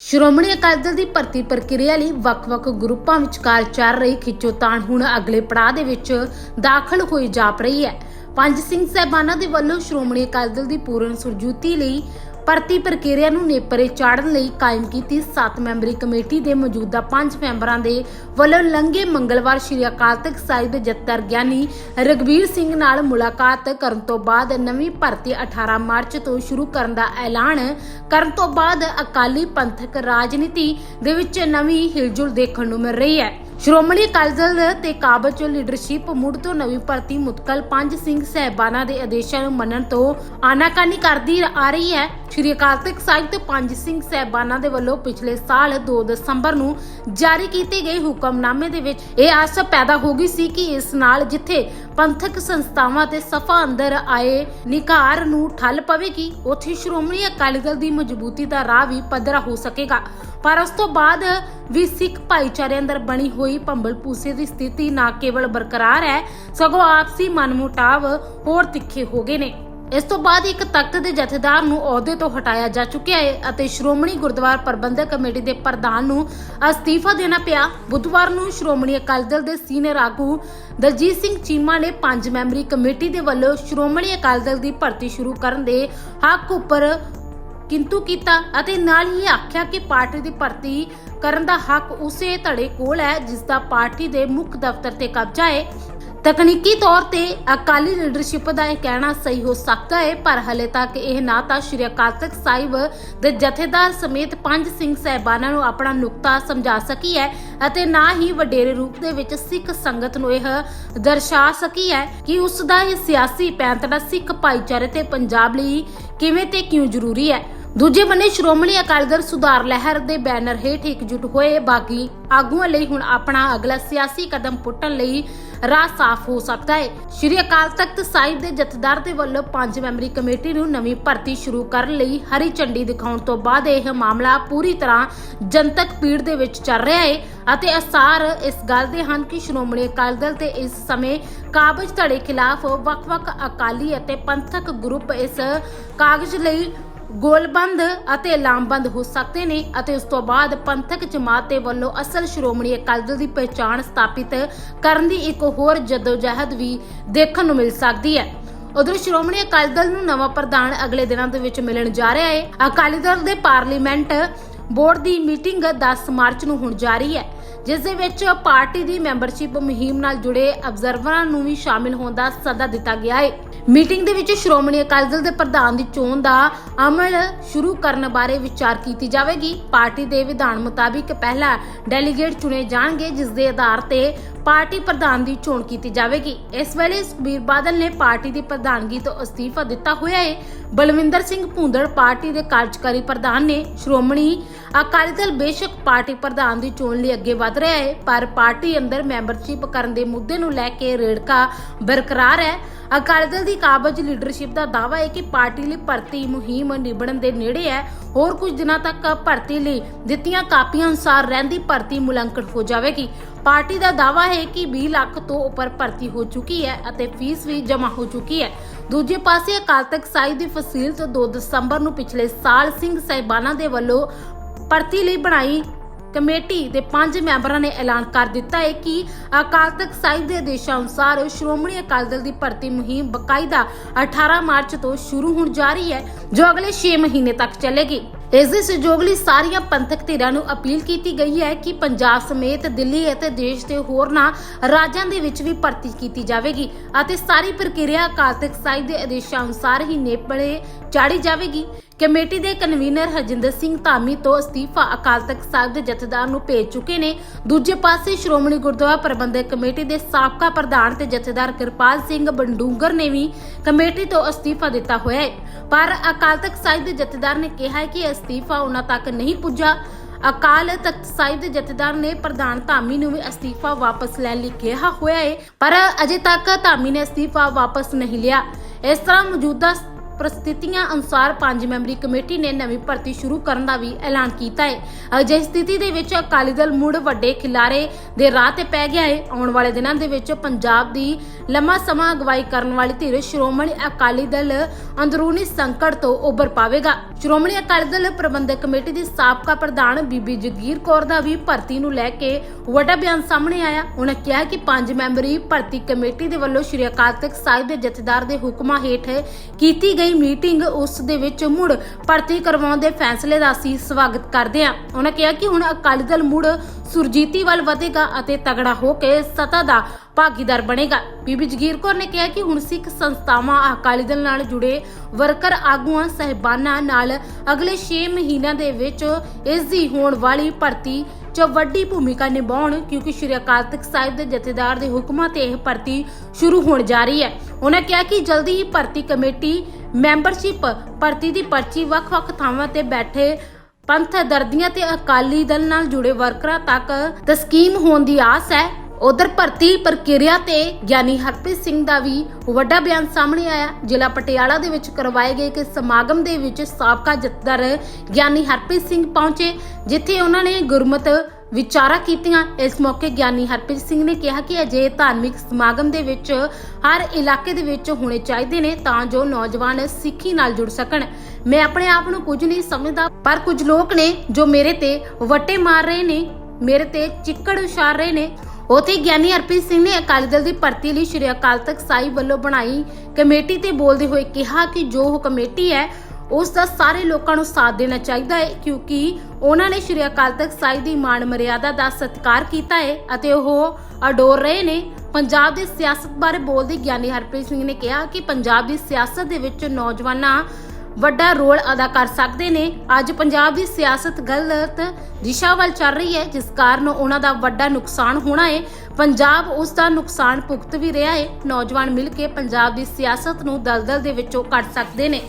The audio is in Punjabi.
ਸ਼੍ਰੋਮਣੀ ਅਕਾਲੀ ਦਲ ਦੀ ਭਰਤੀ ਪ੍ਰਕਿਰਿਆ ਲਈ ਵੱਖ-ਵੱਖ ਗਰੁੱਪਾਂ ਵਿਚਕਾਰ ਚੱਲ ਰਹੀ ਖਿੱਚੋਤਾਣ ਹੁਣ ਅਗਲੇ ਪੜਾਅ ਦੇ ਵਿੱਚ ਦਾਖਲ ਹੋਈ ਜਾਪ ਰਹੀ ਹੈ। ਪੰਜ ਸਿੰਘ ਸਹਿਬਾਨਾਂ ਦੇ ਵੱਲੋਂ ਸ਼੍ਰੋਮਣੀ ਅਕਾਲੀ ਦਲ ਦੀ ਪੂਰਨ ਸੁਰਜੂਤੀ ਲਈ ਭਰਤੀ ਪ੍ਰਕਿਰਿਆ ਨੂੰ ਨੇਪਰੇ ਚਾੜਨ ਲਈ ਕਾਇਮ ਕੀਤੀ 7 ਮੈਂਬਰੀ ਕਮੇਟੀ ਦੇ ਮੌਜੂਦਾ 5 ਮੈਂਬਰਾਂ ਦੇ ਵੱਲੋਂ ਲੰਘੇ ਮੰਗਲਵਾਰ ਸ਼੍ਰੀ ਅਕਾਲ ਤਖਤ ਸਾਹਿਬ ਦੇ ਜੱਤਰ ਗਿਆਨੀ ਰਗਵੀਰ ਸਿੰਘ ਨਾਲ ਮੁਲਾਕਾਤ ਕਰਨ ਤੋਂ ਬਾਅਦ ਨਵੀਂ ਭਰਤੀ 18 ਮਾਰਚ ਤੋਂ ਸ਼ੁਰੂ ਕਰਨ ਦਾ ਐਲਾਨ ਕਰਨ ਤੋਂ ਬਾਅਦ ਅਕਾਲੀ ਪੰਥਕ ਰਾਜਨੀਤੀ ਦੇ ਵਿੱਚ ਨਵੀਂ ਹਿਲਜੁਲ ਦੇਖਣ ਨੂੰ ਮਿਲ ਰਹੀ ਹੈ। ਸ਼੍ਰੋਮਣੀ ਅਕਾਲੀ ਦਲ ਤੇ ਕਾਬਜ ਲੀਡਰਸ਼ਿਪ ਮੁੜ ਤੋਂ ਨਵੀਂ ਭਰਤੀ ਮੁਤਕਲ ਪੰਜ ਸਿੰਘ ਸਹਿਬਾਨਾਂ ਦੇ ਆਦੇਸ਼ਾਂ ਨੂੰ ਮੰਨਣ ਤੋਂ ਆਨਾਕਾਨੀ ਕਰਦੀ ਆ ਰਹੀ ਹੈ। ਸ਼੍ਰੀ ਅਕਾਲ ਤਖਤ ਸਾਹਿਬ ਤੇ ਪੰਜ ਸਿੰਘ ਸਹਿਬਾਨਾਂ ਦੇ ਵੱਲੋਂ ਪਿਛਲੇ ਸਾਲ 2 ਦਸੰਬਰ ਨੂੰ ਜਾਰੀ ਕੀਤੇ ਗਏ ਹੁਕਮਨਾਮੇ ਦੇ ਵਿੱਚ ਇਹ ਆਸ ਪੈਦਾ ਹੋ ਗਈ ਸੀ ਕਿ ਇਸ ਨਾਲ ਜਿੱਥੇ ਪੰਥਕ ਸੰਸਥਾਵਾਂ ਤੇ ਸਫਾ ਅੰਦਰ ਆਏ, ਨਿਕਾਰ ਨੂੰ ਠੱਲ ਪਵੇਗੀ। ਉੱਥੇ ਸ਼੍ਰੋਮਣੀ ਅਕਾਲੀ ਦਲ ਦੀ ਮਜ਼ਬੂਤੀ ਦਾ ਰਾਹ ਵੀ ਪੱਧਰਾ ਹੋ ਸਕੇਗਾ। ਪਰ ਉਸ ਤੋਂ ਬਾਅਦ ਵੀ ਸਿੱਖ ਭਾਈਚਾਰੇ ਅੰਦਰ ਬਣੀ ਹੋਈ ਭੰਬਲ ਪੂਸੇ ਦੀ ਸਥਿਤੀ ਨਾ ਕੇਵਲ ਬਰਕਰਾਰ ਹੈ, ਸਗੋਂ ਆਪਸੀ ਮਨਮੁਟਾਵ ਹੋਰ ਤਿੱਖੇ ਹੋ ਗਏ ਨੇ। ਇਸ ਤੋਂ ਬਾਅਦ ਇੱਕ ਤਖਤ ਦੇ ਜਥੇਦਾਰ ਨੂੰ ਅਹੁਦੇ ਤੋਂ ਹਟਾਇਆ ਜਾ ਚੁੱਕਿਆ ਹੈ ਅਤੇ ਸ਼੍ਰੋਮਣੀ ਗੁਰਦੁਆਰਾ ਪ੍ਰਬੰਧਕ ਕਮੇਟੀ ਦੇ ਪ੍ਰਧਾਨ ਨੂੰ ਅਸਤੀਫਾ ਦੇਣਾ ਪਿਆ। ਬੁੱਧਵਾਰ ਨੂੰ ਸ਼੍ਰੋਮਣੀ ਅਕਾਲੀ ਦਲ ਦੇ ਸੀਨੀਅਰ ਆਗੂ ਦਲਜੀਤ ਸਿੰਘ ਚੀਮਾ ਨੇ ਪੰਜ ਮੈਂਬਰੀ ਕਮੇਟੀ ਦੇ ਵੱਲੋਂ ਸ਼੍ਰੋਮਣੀ ਅਕਾਲੀ ਦਲ ਦੀ ਭਰਤੀ ਸ਼ੁਰੂ ਕਰਨ ਦੇ ਹੱਕ ਉੱਪਰ ਕਿੰਤੂ ਕੀਤਾ ਅਤੇ ਨਾਲ ਹੀ ਆਖਿਆ ਕਿ ਪਾਰਟੀ ਦੀ ਭਰਤੀ ਕਰਨ ਦਾ ਹੱਕ ਉਸੇ ਧੜੇ ਕੋਲ ਹੈ, ਜਿਸ ਦਾ ਪਾਰਟੀ ਦੇ ਮੁੱਖ ਦਫ਼ਤਰ ਤੇ ਕਬਜ਼ਾ ਹੈ। ਤਕਨੀਕੀ ਤੌਰ ਤੇ ਅਕਾਲੀ ਲੀਡਰਸ਼ਿਪ ਦਾ ਇਹ ਕਹਿਣਾ ਸਹੀ ਹੋ ਸਕਦਾ ਹੈ, ਪਰ ਹਲੇ ਤੱਕ ਇਹ ਨਾ ਤਾਂ ਸ਼੍ਰੀ ਅਕਾਲ ਤਖਤ ਸਾਹਿਬ ਦੇ ਜਥੇਦਾਰ ਸਮੇਤ ਪੰਜ ਸਿੰਘ ਸਹਿਬਾਨਾਂ ਨੂੰ ਆਪਣਾ ਨੁਕਤਾ ਸਮਝਾ ਸਕੀ ਹੈ ਅਤੇ ਨਾ ਹੀ ਵਡੇਰੇ ਰੂਪ ਦੇ ਵਿੱਚ ਸਿੱਖ ਸੰਗਤ ਨੂੰ ਇਹ ਦਰਸਾ ਸਕੀ ਹੈ ਕਿ ਉਸ ਦਾ ਇਹ ਸਿਆਸੀ ਪੈਂਤੜਾ ਸਿੱਖ ਭਾਈਚਾਰੇ ਤੇ ਪੰਜਾਬ ਲਈ ਕਿਵੇਂ ਤੇ ਕਿਉਂ ਜ਼ਰੂਰੀ ਹੈ। ਦੂਜੇ ਬੰਨੇ ਸ਼੍ਰੋਮਣੀ ਅਕਾਲੀ ਦਲ ਸੁਧਾਰ ਲਹਿਰ ਦੇ ਬੈਨਰ ਹੇਠ ਇਕਜੁੱਟ ਹੋਏ ਬਾਕੀ ਆਗੂਆਂ ਲਈ ਹੁਣ ਆਪਣਾ ਅਗਲਾ ਸਿਆਸੀ ਕਦਮ ਪੁੱਟਣ ਲਈ ਰਾਹ ਸਾਫ਼ ਹੋ ਸਕਦਾ ਹੈ। ਸ਼੍ਰੀ ਅਕਾਲ ਤਖਤ ਸਾਹਿਬ ਦੇ ਜਥੇਦਾਰ ਦੇ ਵੱਲੋਂ ਪੰਜ ਮੈਂਬਰੀ ਕਮੇਟੀ ਨੂੰ ਨਵੀਂ ਭਰਤੀ ਸ਼ੁਰੂ ਕਰਨ ਲਈ ਹਰੀ ਝੰਡੀ ਦਿਖਾਉਣ ਤੋਂ ਬਾਅਦ ਇਹ ਮਾਮਲਾ ਪੂਰੀ ਤਰ੍ਹਾਂ ਜਨਤਕ ਪੀੜ ਦੇ ਵਿੱਚ ਚੱਲ ਰਿਹਾ ਹੈ ਅਤੇ ਅਸਾਰ ਇਸ ਗੱਲ ਦੇ ਹਨ ਕਿ ਸ਼੍ਰੋਮਣੀ ਅਕਾਲੀ ਦਲ ਤੇ ਇਸ ਸਮੇਂ ਕਾਬਜ ਧੜੇ ਖਿਲਾਫ ਵੱਖ-ਵੱਖ ਅਕਾਲੀ ਅਤੇ ਪੰਥਕ ਗਰੁੱਪ ਇਸ ਕਾਗਜ਼ ਲਈ ਗੋਲਬੰਦ ਅਤੇ ਲਾਮਬੰਦ ਹੋ ਸਕਦੇ ਨੇ ਅਤੇ ਉਸ ਤੋਂ ਬਾਅਦ ਪੰਥਕ ਜਮਾਤ ਦੇ ਵੱਲੋਂ ਅਸਲ ਸ਼੍ਰੋਮਣੀ ਅਕਾਲੀ ਦਲ ਦੀ ਪਛਾਣ ਸਥਾਪਿਤ ਕਰਨ ਦੀ ਇੱਕ ਹੋਰ ਜਦੋਜਹਿਦ ਵੀ ਦੇਖਣ ਨੂੰ ਮਿਲ ਸਕਦੀ ਹੈ। ਉਧਰ ਸ਼੍ਰੋਮਣੀ ਅਕਾਲੀ ਦਲ ਨੂੰ ਨਵਾਂ ਪ੍ਰਧਾਨ ਅਗਲੇ ਦਿਨਾਂ ਦੇ ਵਿੱਚ ਮਿਲਣ ਜਾ ਰਿਹਾ ਹੈ। ਅਕਾਲੀ ਦਲ ਦੇ ਪਾਰਲੀਮੈਂਟ ਬੋਰਡ ਦੀ ਮੀਟਿੰਗ 10 ਮਾਰਚ ਨੂੰ ਹੁਣ ਜਾਰੀ ਹੈ। ਜਿਸ ਦੇ ਵਿੱਚ ਪਾਰਟੀ ਦੀ ਮੈਂਬਰਸ਼ਿਪ ਮੁਹਿੰਮ ਨਾਲ ਜੁੜੇ ਅਬਜ਼ਰਵਰਾਂ ਨੂੰ ਵੀ ਸ਼ਾਮਿਲ ਹੋਣ ਦਾ ਸੱਦਾ ਦਿੱਤਾ ਗਿਆ ਹੈ। ਮੀਟਿੰਗ ਦੇ ਵਿੱਚ ਸ਼੍ਰੋਮਣੀ ਅਕਾਲੀ ਦਲ ਦੇ ਪ੍ਰਧਾਨ ਦੀ ਚੋਣ ਦਾ ਅਮਲ ਸ਼ੁਰੂ ਕਰਨ ਬਾਰੇ ਵਿਚਾਰ ਕੀਤੀ ਜਾਵੇਗੀ। ਪਾਰਟੀ ਦੇ ਵਿਧਾਨ ਮੁਤਾਬਿਕ ਪਹਿਲਾ ਡੈਲੀਗੇਟ ਚੁਣੇ ਜਾਣਗੇ, ਜਿਸ ਦੇ ਆਧਾਰ ਤੇ ਪਾਰਟੀ ਪ੍ਰਧਾਨ ਦੀ ਚੋਣ ਕੀਤੀ ਜਾਵੇਗੀ। ਇਸ ਵੇਲੇ ਸੁਖਬੀਰ ਬਾਦਲ ਨੇ ਪਾਰਟੀ ਦੀ ਪ੍ਰਧਾਨਗੀ ਤੋਂ ਅਸਤੀਫਾ ਦਿੱਤਾ ਹੋਇਆ ਹੈ। ਬਲਵਿੰਦਰ ਸਿੰਘ ਭੁੰਦੜ ਪਾਰਟੀ ਦੇ ਕਾਰਜਕਾਰੀ ਪ੍ਰਧਾਨ ਨੇ ਸ਼੍ਰੋਮਣੀ ਅਕਾਲੀ ਦਲ ਬੇਸ਼ੱਕ ਪਾਰਟੀ ਪ੍ਰਧਾਨ ਦੀ ਚੋਣ ਲਈ ਅੱਗੇ ਵਧ ਰਿਹਾ ਹੈ, ਪਰ ਪਾਰਟੀ ਅੰਦਰ ਮੈਂਬਰਸ਼ਿਪ ਕਰਨ ਦੇ ਮੁੱਦੇ ਨੂੰ ਲੈ ਕੇ ਰੇੜਕਾ ਬਰਕਰਾਰ ਹੈ। ਅਕਾਲੀ ਦਲ ਦੀ ਕਾਬਜ ਲੀਡਰਸ਼ਿਪ ਦਾ ਦਾਅਵਾ ਹੈ ਕਿ ਪਾਰਟੀ ਲਈ ਭਰਤੀ ਮੁਹਿੰਮ ਨਿਬੜਨ ਦੇ ਨੇੜੇ ਹੈ। ਹੋਰ ਕੁਝ ਦਿਨਾਂ ਤੱਕ ਭਰਤੀ ਲਈ ਦਿੱਤੀਆਂ ਕਾਪੀਆਂ ਅਨੁਸਾਰ ਰਹਿੰਦੀ ਭਰਤੀ ਮੁਲਾਂਕਣ ਹੋ ਜਾਵੇਗੀ। ਪਾਰਟੀ ਦਾ ਦਾਅਵਾ ਹੈ ਕਿ 20 ਲੱਖ ਤੋਂ ਉੱਪਰ ਭਰਤੀ ਹੋ ਚੁੱਕੀ ਹੈ ਅਤੇ ਫੀਸ ਵੀ ਜਮ੍ਹਾਂ ਹੋ ਚੁੱਕੀ ਹੈ। ਦੂਜੇ ਪਾਸੇ ਅਕਾਲ ਤਖਤ ਸਾਹਿਬ ਦੀ ਫਸੀਲ ਤੋਂ 2 ਦਸੰਬਰ ਨੂੰ ਪਿਛਲੇ ਸਾਲ ਸਿੰਘ ਸਾਹਿਬਾਨਾਂ ਦੇ ਵੱਲੋਂ ਭਰਤੀ ਲਈ ਬਣਾਈ ਕਮੇਟੀ ਦੇ ਪੰਜ ਮੈਂਬਰਾਂ ਨੇ ਐਲਾਨ ਕਰ ਦਿੱਤਾ ਹੈ ਕਿ ਅਕਾਲ ਤਖਤ ਸਾਹਿਬ ਦੇ ਆਦੇਸ਼ਾਂ ਅਨੁਸਾਰ ਸ਼੍ਰੋਮਣੀ ਅਕਾਲੀ ਦਲ ਦੀ ਭਰਤੀ ਮੁਹਿੰਮ ਬਕਾਇਦਾ 18 ਮਾਰਚ ਤੋਂ ਸ਼ੁਰੂ ਹੋਣ ਜਾ ਰਹੀ ਹੈ, ਜੋ ਅਗਲੇ 6 ਮਹੀਨੇ ਤੱਕ ਚੱਲੇਗੀ। ਇਸ ਦੇ ਸਹਿਯੋਗ ਲਈ ਸਾਰੀਆਂ ਪੰਥਕ ਧਿਰਾਂ ਨੂੰ ਅਪੀਲ ਕੀਤੀ ਗਈ ਹੈ ਕਿ ਪੰਜਾਬ ਸਮੇਤ ਦਿੱਲੀ ਅਤੇ ਦੇਸ਼ ਦੇ ਹੋਰਨਾਂ ਰਾਜਾਂ ਦੇ ਵਿੱਚ ਵੀ ਭਰਤੀ ਕੀਤੀ ਜਾਵੇਗੀ ਅਤੇ ਸਾਰੀ ਪ੍ਰਕਿਰਿਆ ਅਕਾਲ ਤਖਤ ਸਾਹਿਬ ਦੇ ਆਦੇਸ਼ਾਂ ਅਨੁਸਾਰ ਹੀ ਨੇਪਲੇ ਚਾੜੀ ਜਾਵੇਗੀ। ਕਮੇਟੀ ਦੇ ਕਨਵੀਨਰ ਹਰਜਿੰਦਰ ਸਿੰਘ ਧਾਮੀ ਤੋਂ ਅਸਤੀਫਾ ਅਕਾਲ ਤਖਤ ਸਾਹਿਬ ਦੇ ਜਥੇਦਾਰ ਨੂੰ ਭੇਜ ਚੁੱਕੇ ਨੇ। ਦੂਜੇ ਪਾਸੇ ਸ਼੍ਰੋਮਣੀ ਗੁਰਦੁਆਰਾ ਪ੍ਰਬੰਧਕ ਕਮੇਟੀ ਦੇ ਸਾਬਕਾ ਪ੍ਰਧਾਨ ਤੇ ਜਥੇਦਾਰ ਕਿਰਪਾਲ ਸਿੰਘ ਬੰਡੂੰਗਰ ਨੇ ਵੀ ਕਮੇਟੀ ਤੋਂ ਅਸਤੀਫਾ ਦਿੱਤਾ ਹੋਇਆ ਹੈ। ਪਰ ਅਕਾਲ ਤਖਤ ਸਾਹਿਬ ਦੇ ਜਥੇਦਾਰ ਨੇ ਕਿਹਾ ਹੈ ਕਿ ਅਸਤੀਫਾ ਉਹਨਾਂ ਤੱਕ ਨਹੀਂ ਪੁੱਜਾ। ਅਕਾਲ ਤਖਤ ਸਾਹਿਬ ਦੇ ਜਥੇਦਾਰ ਨੇ ਪ੍ਰਧਾਨ ਧਾਮੀ ਨੂੰ ਵੀ ਅਸਤੀਫਾ ਵਾਪਸ ਲੈਣ ਲਈ ਕਿਹਾ ਹੋਇਆ ਹੈ, ਪਰ ਅਜੇ ਤੱਕ ਧਾਮੀ ਨੇ ਅਸਤੀਫਾ ਵਾਪਸ ਨਹੀਂ ਲਿਆ। ਇਸ ਤਰ੍ਹਾਂ ਮੌਜੂਦਾ ਪ੍ਰਸਥਿਤੀਆਂ ਅਨੁਸਾਰ ਪੰਜ ਮੈਂਬਰੀ ਕਮੇਟੀ ਨੇ ਨਵੀਂ ਭਰਤੀ ਸ਼ੁਰੂ ਕਰਨ ਦਾ ਵੀ ਐਲਾਨ ਕੀਤਾ ਹੈ। ਅਜਿਹੀ ਸਥਿਤੀ ਦੇ ਵਿੱਚ ਅਕਾਲੀ ਦਲ ਮੁੜ ਵੱਡੇ ਖਿਲਾਰੇ ਦੇ ਰਾਹ ਤੇ ਪੈ ਗਿਆ ਹੈ। ਆਉਣ ਵਾਲੇ ਦਿਨਾਂ ਦੇ ਵਿੱਚ ਪੰਜਾਬ ਦੀ ਲੰਮਾ ਸਮਾਂ ਅਗਵਾਈ ਕਰਨ ਵਾਲੀ ਧਿਰ ਸ਼੍ਰੋਮਣੀ ਅਕਾਲੀ ਦਲ ਅੰਦਰੂਨੀ ਸੰਕਟ ਤੋਂ ਉੱਭਰ ਪਾਵੇਗਾ। ਸ਼੍ਰੋਮਣੀ ਅਕਾਲੀ ਦਲ ਪ੍ਰਬੰਧਕ ਕਮੇਟੀ ਦੀ ਸਾਬਕਾ ਪ੍ਰਧਾਨ ਬੀਬੀ ਜਗੀਰ ਕੌਰ ਦਾ ਵੀ ਭਰਤੀ ਨੂੰ ਲੈ ਕੇ ਵੱਡਾ ਬਿਆਨ ਸਾਹਮਣੇ ਆਇਆ। ਉਹਨਾਂ ਕਿਹਾ ਕਿ ਪੰਜ ਮੈਂਬਰੀ ਭਰਤੀ ਕਮੇਟੀ ਦੇ ਵੱਲੋਂ ਸ਼੍ਰੀ ਅਕਾਲ ਤਖਤ ਸਾਹਿਬ ਦੇ ਜਥੇਦਾਰ ਦੇ ਹੁਕਮਾਂ ਹੇਠ ਕੀਤੀ ਗਈ ਮੀਟਿੰਗ ਉਸ ਦੇ ਵਿੱਚ ਮੁੜ ਭਰਤੀ ਕਰਵਾਉਣ ਦੇ ਫੈਸਲੇ ਦਾ ਅਸੀਂ ਸਵਾਗਤ ਕਰਦੇ ਹਾਂ। ਉਹਨਾਂ ਕਿਹਾ ਕਿ ਹੁਣ ਅਕਾਲੀ ਦਲ ਮੁੜ ਸੁਰਜੀਤੀ ਵੱਲ ਵਧੇਗਾ ਅਤੇ ਤਗੜਾ ਹੋ ਕੇ ਸਤਾ ਦਾ ਭਾਗੀਦਾਰ ਬਣੇਗਾ। ਬੀਬੀ ਜਗੀਰ ਕੌਰ ਨੇ ਕਿਹਾ ਕਿ ਹੁਣ ਸਿੱਖ ਸੰਸਥਾਵਾਂ ਅਕਾਲੀ ਦਲ ਨਾਲ ਜੁੜੇ ਵਰਕਰ ਆਗੂਆਂ, ਸਹਿਬਾਨਾਂ ਨਾਲ ਅਗਲੇ 6 ਮਹੀਨਿਆਂ ਦੇ ਵਿੱਚ ਇਸ ਦੀ ਹੋਣ ਵਾਲੀ ਭਰਤੀ 'ਚ ਵੱਡੀ ਭੂਮਿਕਾ ਨਿਭਾਉਣ ਕਿਉਂਕਿ ਸ਼੍ਰੀ ਅਕਾਲ ਤਖਤ ਸਾਹਿਬ ਦੇ ਜਥੇਦਾਰ ਦੇ ਹੁਕਮਾਂ ਤੇ ਇਹ ਭਰਤੀ ਸ਼ੁਰੂ ਹੋਣ ਜਾ ਰਹੀ ਹੈ। ਉਹਨਾਂ ਕਿਹਾ ਕਿ ਜਲਦੀ ਹੀ ਭਰਤੀ ਕਮੇਟੀ, ਮੈਂਬਰਸ਼ਿਪ ਭਰਤੀ ਦੀ ਪਰਚੀ ਵੱਖ-ਵੱਖ ਥਾਵਾਂ ਤੇ ਬੈਠੇ ਪੰਥ ਦਰਦੀਆਂ ਤੇ ਅਕਾਲੀ ਦਲ ਨਾਲ ਜੁੜੇ ਵਰਕਰਾਂ ਤੱਕ ਤਸਕੀਮ ਹੋਣ ਦੀ ਆਸ ਹੈ। ਉਧਰ ਭਰਤੀ ਪ੍ਰਕਿਰਿਆ ਤੇ ਗਿਆਨੀ ਹਰਪ੍ਰੀਤ ਸਿੰਘ ਦਾ ਵੀ ਵੱਡਾ ਬਿਆਨ ਸਾਹਮਣੇ ਆਇਆ। ਜ਼ਿਲ੍ਹਾ ਪਟਿਆਲਾ ਦੇ ਵਿੱਚ ਕਰਵਾਏ ਗਏ ਇੱਕ ਸਮਾਗਮ ਦੇ ਵਿੱਚ ਸਾਬਕਾ ਜਥੇਦਾਰ ਗਿਆਨੀ ਹਰਪ੍ਰੀਤ ਸਿੰਘ ਪਹੁੰਚੇ, ਜਿੱਥੇ ਉਹਨਾਂ ਨੇ ਗੁਰਮਤ ਵਿਚਾਰਾਂ ਕੀਤੀਆਂ। ਇਸ ਮੌਕੇ ਗਿਆਨੀ ਹਰਪ੍ਰੀਤ ਸਿੰਘ ਨੇ ਕਿਹਾ ਕਿ ਅਜੇ ਧਾਰਮਿਕ ਸਮਾਗਮ ਦੇ ਵਿੱਚ ਹਰ ਇਲਾਕੇ ਦੇ ਵਿੱਚ ਹੋਣੇ ਚਾਹੀਦੇ ਨੇ, ਤਾਂ ਜੋ ਨੌਜਵਾਨ ਸਿੱਖੀ ਨਾਲ ਜੁੜ ਸਕਣ। ਮੈਂ ਆਪਣੇ ਆਪ ਨੂੰ ਕੁਝ ਨਹੀਂ ਸਮਝਦਾ, ਪਰ ਕੁਝ ਲੋਕ ਨੇ ਜੋ ਮੇਰੇ ਤੇ ਵੱਟੇ ਮਾਰ ਰਹੇ ਨੇ, ਮੇਰੇ ਤੇ ਚਿੱਕੜ ਉਛਾਰ ਰਹੇ ਨੇ। ਉਥੇ ਗਿਆਨੀ ਹਰਪ੍ਰੀਤ ਸਿੰਘ ਨੇ ਅਕਾਲੀ ਦਲ ਦੀ ਭਰਤੀ ਲਈ ਸ਼੍ਰੀ ਅਕਾਲ ਤਖਤ ਸਾਹਿਬ ਵੱਲੋਂ ਬਣਾਈ ਕਮੇਟੀ ਤੇ ਬੋਲਦੇ ਹੋਏ ਕਿਹਾ ਕਿ ਜੋ ਕਮੇਟੀ ਹੈ, ਉਸ ਦਾ ਸਾਰੇ ਲੋਕਾਂ ਨੂੰ ਸਾਥ ਦੇਣਾ ਚਾਹੀਦਾ ਹੈ, ਕਿਉਂਕਿ ਉਹਨਾਂ ਨੇ ਸ਼੍ਰੀ ਅਕਾਲ ਤਖਤ ਸਾਹਿਬ ਦੀ ਮਾਣ ਮਰਿਆਦਾ ਦਾ ਸਤਿਕਾਰ ਕੀਤਾ ਹੈ ਅਤੇ ਉਹ ਅਡੋਰ ਰਹੇ ਨੇ। ਪੰਜਾਬ ਦੀ ਸਿਆਸਤ ਬਾਰੇ ਬੋਲਦੇ ਗਿਆਨੀ ਹਰਪ੍ਰੀਤ ਸਿੰਘ ਨੇ ਕਿਹਾ ਕਿ ਪੰਜਾਬ ਦੀ ਸਿਆਸਤ ਦੇ ਵਿੱਚ ਨੌਜਵਾਨਾਂ ਵੱਡਾ ਰੋਲ ਅਦਾ ਕਰ ਸਕਦੇ ਨੇ। ਅੱਜ ਪੰਜਾਬ ਦੀ ਸਿਆਸਤ ਗਲਤ ਦਿਸ਼ਾ ਵੱਲ ਚੱਲ ਰਹੀ ਹੈ, ਜਿਸ ਕਾਰਨ ਉਹਨਾਂ ਦਾ ਵੱਡਾ ਨੁਕਸਾਨ ਹੋਣਾ ਹੈ ਪੰਜਾਬ ਉਸ ਦਾ ਨੁਕਸਾਨ ਭੁਗਤ ਵੀ ਰਿਹਾ ਹੈ ਨੌਜਵਾਨ ਮਿਲ ਕੇ ਪੰਜਾਬ ਦੀ ਸਿਆਸਤ ਨੂੰ ਦਲਦਲ ਦੇ ਵਿੱਚੋਂ ਕੱਢ ਸਕਦੇ ਨੇ।